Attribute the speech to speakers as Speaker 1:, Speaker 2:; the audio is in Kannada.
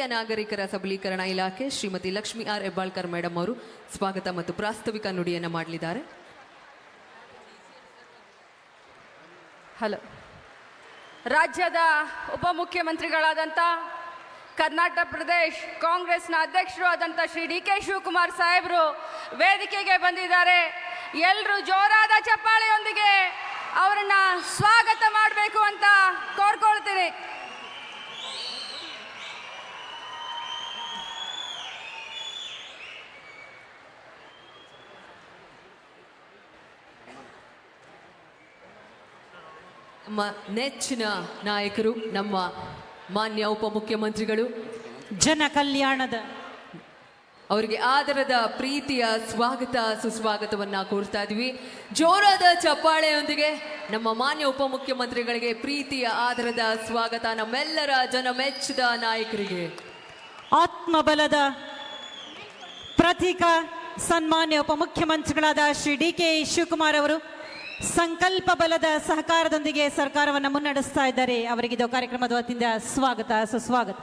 Speaker 1: ಹಿರಿಯ ನಾಗರಿಕರ ಸಬಲೀಕರಣ ಇಲಾಖೆ ಶ್ರೀಮತಿ ಲಕ್ಷ್ಮಿ ಆರ್ ಹೆಬ್ಬಾಳ್ಕರ್ ಮೇಡಮ್ ಅವರು ಸ್ವಾಗತ ಮತ್ತು ಪ್ರಾಸ್ತಾವಿಕ ನುಡಿಯನ್ನು ಮಾಡಲಿದ್ದಾರೆ.
Speaker 2: ಹಲೋ. ರಾಜ್ಯದ ಉಪಮುಖ್ಯಮಂತ್ರಿಗಳಾದಂಥ ಕರ್ನಾಟಕ ಪ್ರದೇಶ್ ಕಾಂಗ್ರೆಸ್ನ ಅಧ್ಯಕ್ಷರು ಆದಂಥ ಶ್ರೀ ಡಿ ಕೆ ಶಿವಕುಮಾರ್ ಸಾಹೇಬರು ವೇದಿಕೆಗೆ ಬಂದಿದ್ದಾರೆ. ಎಲ್ಲರೂ ಜೋರಾದ ಚಪ್ಪಾಳೆಯೊಂದಿಗೆ ಅವರನ್ನ ಸ್ವಾಗತ
Speaker 1: ನಮ್ಮ ನೆಚ್ಚಿನ ನಾಯಕರು ನಮ್ಮ ಮಾನ್ಯ ಉಪಮುಖ್ಯಮಂತ್ರಿಗಳು.
Speaker 3: ಜನ ಕಲ್ಯಾಣದ
Speaker 1: ಅವರಿಗೆ ಆದರದ ಪ್ರೀತಿಯ ಸ್ವಾಗತ ಸುಸ್ವಾಗತವನ್ನ ಕೋರ್ತಾ ಇದ್ವಿ. ಜೋರಾದ ಚಪ್ಪಾಳೆಯೊಂದಿಗೆ ನಮ್ಮ ಮಾನ್ಯ ಉಪಮುಖ್ಯಮಂತ್ರಿಗಳಿಗೆ ಪ್ರೀತಿಯ ಆದರದ ಸ್ವಾಗತ ನಮ್ಮೆಲ್ಲರ ಜನ ಮೆಚ್ಚಿದ ನಾಯಕರಿಗೆ.
Speaker 3: ಆತ್ಮಬಲದ ಪ್ರತೀಕ ಸನ್ಮಾನ್ಯ ಉಪಮುಖ್ಯಮಂತ್ರಿಗಳಾದ ಶ್ರೀ ಡಿ ಕೆ ಶಿವಕುಮಾರ್ ಅವರು ಸಂಕಲ್ಪ ಬಲದ ಸಹಕಾರದೊಂದಿಗೆ ಸರ್ಕಾರವನ್ನು ಮುನ್ನಡೆಸ್ತಾ ಇದ್ದಾರೆ. ಅವರಿಗೆ ಕಾರ್ಯಕ್ರಮದ ವತಿಯಿಂದ ಸ್ವಾಗತ ಸುಸ್ವಾಗತ.